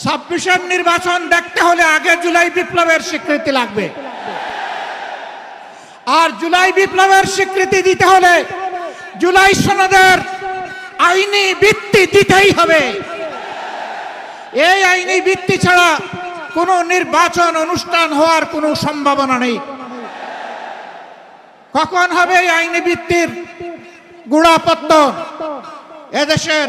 ছাব্বিশের নির্বাচন দেখতে হলে আগে জুলাই বিপ্লবের স্বীকৃতি লাগবে। আর জুলাই বিপ্লবের স্বীকৃতি দিতে হলে জুলাই সনদের আইনি ভিত্তি দিতেই হবে। এই আইনি ভিত্তি ছাড়া কোনো নির্বাচন অনুষ্ঠান হওয়ার কোনো সম্ভাবনা নেই। কখন হবে এই আইনি ভিত্তির গুড়াপত্তন এদেশের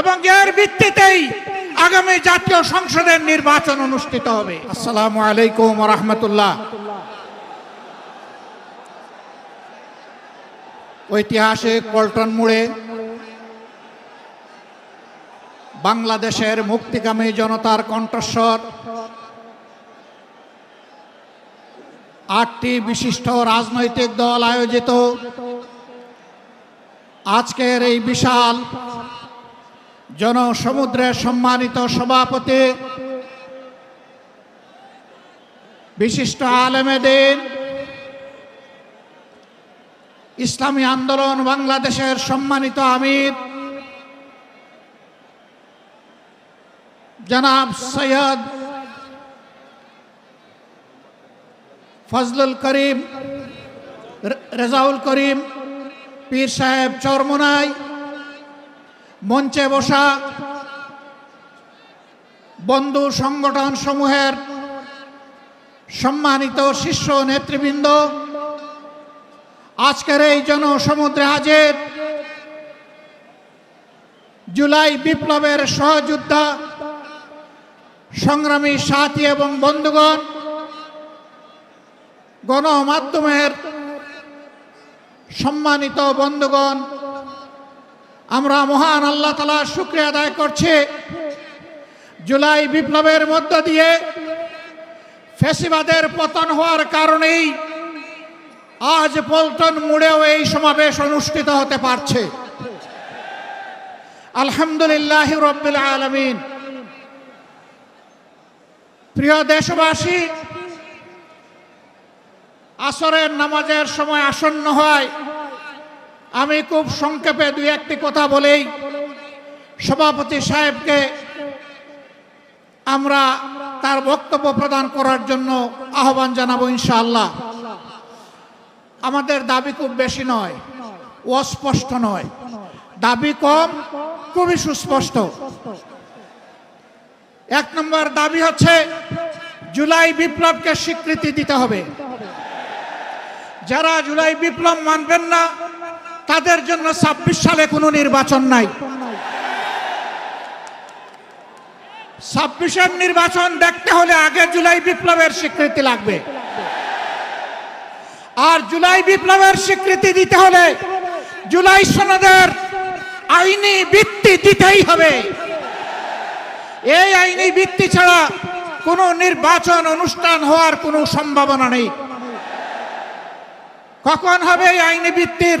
এবং এর ভিত্তিতেই আগামী জাতীয় সংসদের নির্বাচন অনুষ্ঠিত হবে। আসসালামু আলাইকুম রহমতুল্লাহ। ঐতিহাসিক পল্টন মোড়ে বাংলাদেশের মুক্তিকামী জনতার কণ্ঠস্বর, আটটি বিশিষ্ট রাজনৈতিক দল আয়োজিত। আজকের এই বিশাল জনসমুদ্রের সম্মানিত সভাপতি, বিশিষ্ট আলেমেদিন ইসলামী আন্দোলন বাংলাদেশের সম্মানিত আমির, জনাব সৈয়দ ফজলুল করিম রেজাউল করিম, পীর সাহেব চরমনাই মঞ্চে বসা বন্ধু সংগঠন সমূহের সম্মানিত শীর্ষ নেতৃবৃন্দ, আজকের এই জনসমুদ্রে হাজির জুলাই বিপ্লবের সহযোদ্ধা, সংগ্রামী সাথী এবং বন্ধুগণ, গণমাধ্যমের সম্মানিত বন্ধুগণ আমরা মহান আল্লাহ তালা শুক্রিয়া আদায় করছি। জুলাই বিপ্লবের মধ্য দিয়ে ফেসিবাদের পতন হওয়ার কারণেই আজ পল্টন মোড়েও এই সমাবেশ অনুষ্ঠিত হতে পারছে। আলহামদুলিল্লাহ আলমিন। প্রিয় দেশবাসী, আসরের নামাজের সময় আসন্ন হয়। আমি খুব সংক্ষেপে দুই একটি কথা বলেই সভাপতি সাহেবকে আমরা তার বক্তব্য প্রদান করার জন্য আহ্বান জানাব ইনশাআল্লাহ। আমাদের দাবি খুব বেশি নয় অস্পষ্ট নয়। দাবি কম, খুবই সুস্পষ্ট। এক নম্বর দাবি হচ্ছে, জুলাই বিপ্লবকে স্বীকৃতি দিতে হবে। যারা জুলাই বিপ্লব মানবেন না তাদের জন্য ছাব্বিশ সালে কোনো নির্বাচন নাই। ছাব্বিশের নির্বাচন দেখতে হলে আগে জুলাই বিপ্লবের স্বীকৃতি লাগবে। আর জুলাই বিপ্লবের স্বীকৃতি দিতে হলে জুলাই সনদের আইনি ভিত্তি দিতেই হবে। এই আইনি ভিত্তি ছাড়া কোনো নির্বাচন অনুষ্ঠান হওয়ার কোনো সম্ভাবনা নেই। কখন হবে এই আইনি ভিত্তির?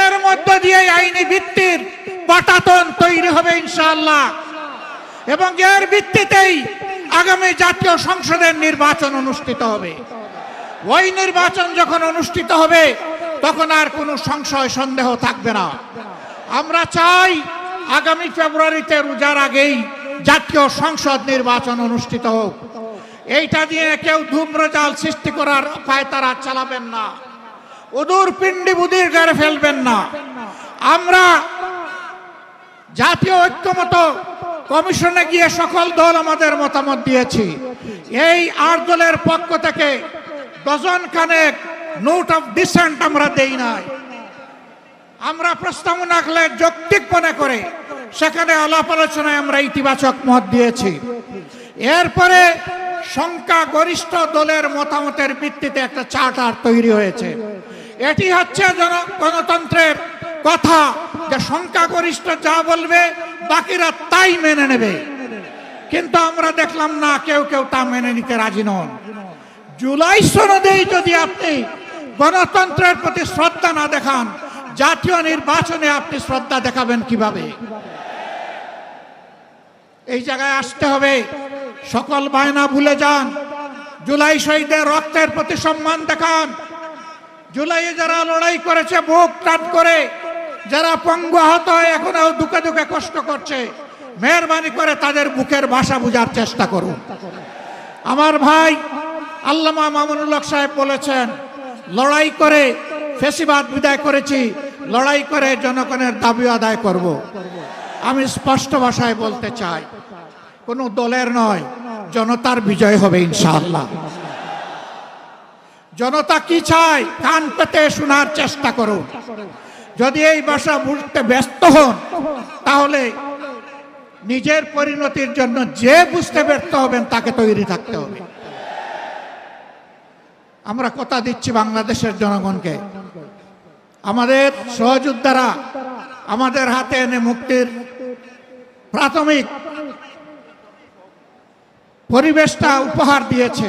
এর মধ্য দিয়ে আইনি ভিত্তির পাটাতন তৈরি হবে ইনশাআল্লাহ। এবং এর ভিত্তিতেই আগামী জাতীয় সংসদের নির্বাচন অনুষ্ঠিত হবে। ওই নির্বাচন যখন অনুষ্ঠিত হবে, তখন আর কোনো সংশয়, সন্দেহ থাকবে না। আমরা চাই আগামী ফেব্রুয়ারিতে রোজার আগেই জাতীয় সংসদ নির্বাচন অনুষ্ঠিত হোক। এইটা দিয়ে কেউ ধূম্রজাল সৃষ্টি করার পায়তারা চালাবেন না। উদূর পিণ্ডি বুদির গাড়ে ফেলবেন না। আমরা জাতীয় ঐক্যমত কমিশনে গিয়ে সকল দল আমাদের মতামত দিয়েছি। এই আট দলের পক্ষ থেকে ডজন খানেক নোট অফ ডিসেন্ট আমরা দেই নাই। আমরা প্রস্তাবনা রাখলে যৌক্তিক মনে করে সেখানে আলাপ আলোচনায় আমরা ইতিবাচক মত দিয়েছি। এরপরে সংখ্যা গরিষ্ঠ দলের মতামতের ভিত্তিতে একটা চার্টার তৈরি হয়েছে। এটি হচ্ছে গণতন্ত্রের কথা যে সংখ্যাগরিষ্ঠ যা বলবে, বাকিরা তাই মেনে নেবে। কিন্তু আমরা দেখলাম না, কেউ কেউ তা মেনে নিতে রাজি নন। জুলাই সনদেই যদি আপনি গণতন্ত্রের প্রতি শ্রদ্ধা না দেখান, জাতীয় নির্বাচনে আপনি শ্রদ্ধা দেখাবেন কীভাবে? এই জায়গায় আসতে হবে। সকল বায়না ভুলে যান। জুলাই শহীদের রক্তের প্রতি সম্মান দেখান। জুলাইয়ে যারা লড়াই করেছে বুক টান করে, যারা পঙ্গু আহত হয়ে এখনও দুঃখে দুঃখে কষ্ট করছে, মেহরবানি করে তাদের বুকের ভাষা বোঝার চেষ্টা করুন আমার ভাই আল্লামা মামুনুল্লাহ সাহেব বলেছেন, লড়াই করে ফেসিবাদ বিদায় করেছি, লড়াই করে জনগণের দাবি আদায় করব। আমি স্পষ্ট ভাষায় বলতে চাই, কোনো দলের নয়, জনতার বিজয় হবে ইনশাআল্লাহ জনতা কি চায়? কান পেতে শোনার চেষ্টা করুন। যদি এই ভাষা বুঝতে ব্যস্ত হন, তাহলে নিজের পরিণতির জন্য যে বুঝতে ব্যর্থ হবেন, তাকে তৈরি থাকতে হবে। আমরা কথা দিচ্ছি বাংলাদেশের জনগণকে। আমাদের সহযোদ্ধারা আমাদের হাতে এনে মুক্তির প্রাথমিক পরিবেশটা উপহার দিয়েছে।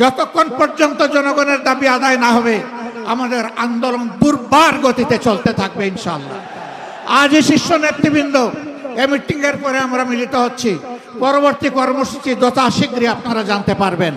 যতক্ষণ পর্যন্ত জনগণের দাবি আদায় না হবে, আমাদের আন্দোলন দুর্বার গতিতে চলতে থাকবে ইনশাল্লাহ আজই শীর্ষ নেতৃবৃন্দ, এই মিটিং এর পরে আমরা মিলিত হচ্ছি। পরবর্তী কর্মসূচি যথা শীঘ্রই আপনারা জানতে পারবেন।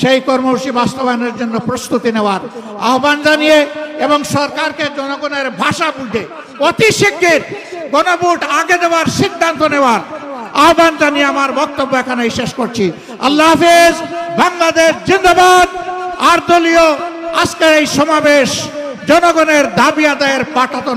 সেই কর্মসূচি বাস্তবায়নের জন্য প্রস্তুতি নেওয়ার আহ্বান জানিয়ে এবং সরকারকে জনগণের ভাষা বুঝে অতি শীঘ্র গণভোট আগে দেওয়ার সিদ্ধান্ত নেওয়ার আহ্বান জানিয়ে আমার বক্তব্য এখানে শেষ করছি। আল্লাহ হাফেজ, বাংলাদেশ জিন্দাবাদ। আর দলীয় আজকের এই সমাবেশ জনগণের দাবি আদায়ের পাঠাতন